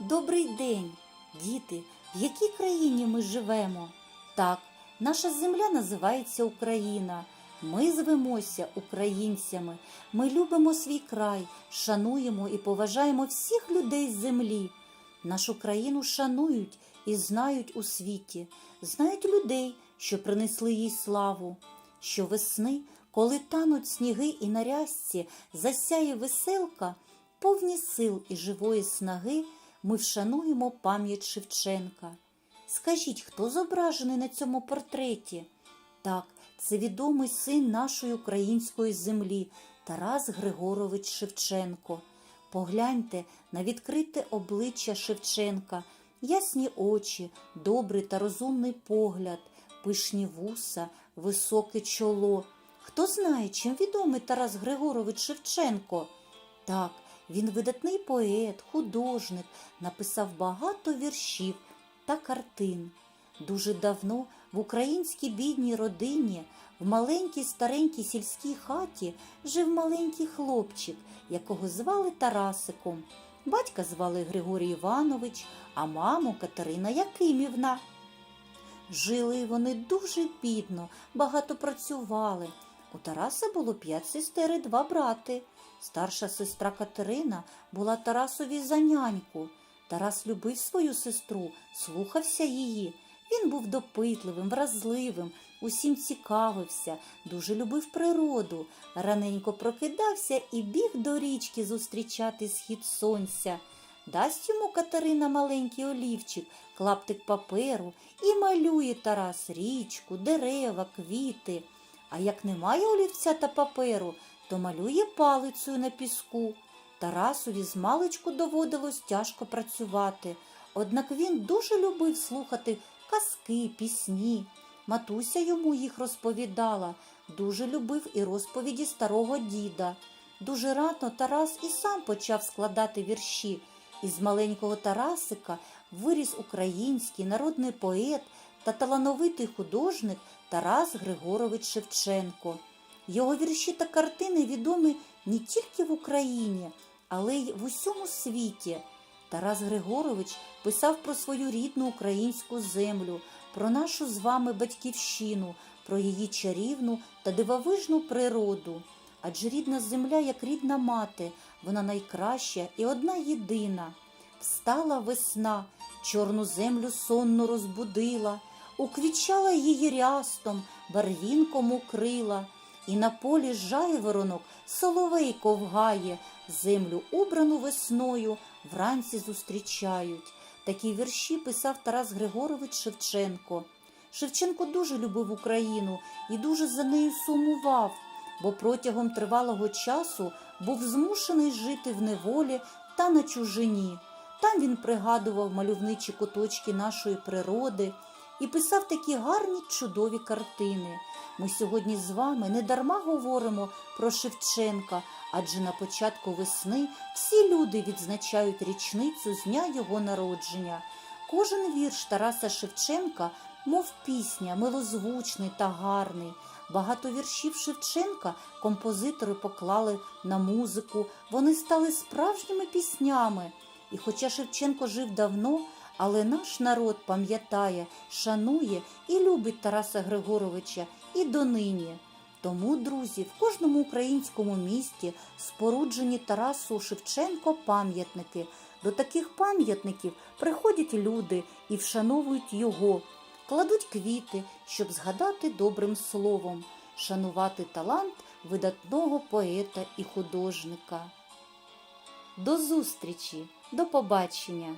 Добрий день, діти, в якій країні ми живемо? Так, наша земля називається Україна. Ми звемося українцями. Ми любимо свій край, шануємо і поважаємо всіх людей з землі. Нашу країну шанують і знають у світі, знають людей, що принесли їй славу. Щовесни, коли тануть сніги і нарязці, засяє веселка, повні сил і живої снаги, ми вшануємо пам'ять Шевченка. Скажіть, хто зображений на цьому портреті? Так, це відомий син нашої української землі Тарас Григорович Шевченко. Погляньте на відкрите обличчя Шевченка, ясні очі, добрий та розумний погляд, пишні вуса, високе чоло. Хто знає, чим відомий Тарас Григорович Шевченко? Так, він видатний поет, художник, написав багато віршів та картин. Дуже давно в українській бідній родині, в маленькій старенькій сільській хаті жив маленький хлопчик, якого звали Тарасиком. Батька звали Григорій Іванович, а маму Катерина Якимівна. Жили вони дуже бідно, багато працювали. У Тараса було п'ять сестер і два брати. Старша сестра Катерина була Тарасові за няньку. Тарас любив свою сестру, слухався її. Він був допитливим, вразливим, усім цікавився, дуже любив природу, раненько прокидався і біг до річки зустрічати схід сонця. Дасть йому Катерина маленький олівчик, клаптик паперу і малює Тарас річку, дерева, квіти. А як немає олівця та паперу, то малює палицею на піску. Тарасові з маличку доводилось тяжко працювати, однак він дуже любив слухати казки, пісні. Матуся йому їх розповідала, дуже любив і розповіді старого діда. Дуже рано Тарас і сам почав складати вірші. Із маленького Тарасика виріс український народний поет та талановитий художник Тарас Григорович Шевченко. Його вірші та картини відомі не тільки в Україні, але й в усьому світі. Тарас Григорович писав про свою рідну українську землю, про нашу з вами батьківщину, про її чарівну та дивовижну природу. Адже рідна земля, як рідна мати, вона найкраща і одна єдина. Встала весна, чорну землю сонно розбудила, уквічала її рястом, барвінком укрила, і на полі жайворонок соловей ковгає, землю убрану весною вранці зустрічають. Такі вірші писав Тарас Григорович Шевченко. Шевченко дуже любив Україну і дуже за нею сумував, бо протягом тривалого часу був змушений жити в неволі та на чужині. Там він пригадував мальовничі куточки нашої природи і писав такі гарні чудові картини. Ми сьогодні з вами не дарма говоримо про Шевченка, адже на початку весни всі люди відзначають річницю з дня його народження. Кожен вірш Тараса Шевченка, мов пісня, милозвучний та гарний. Багато віршів Шевченка композитори поклали на музику, вони стали справжніми піснями. І хоча Шевченко жив давно, але наш народ пам'ятає, шанує і любить Тараса Григоровича і донині. Тому, друзі, в кожному українському місті споруджені Тарасу Шевченко пам'ятники. До таких пам'ятників приходять люди і вшановують його, кладуть квіти, щоб згадати добрим словом, шанувати талант видатного поета і художника. До зустрічі, до побачення!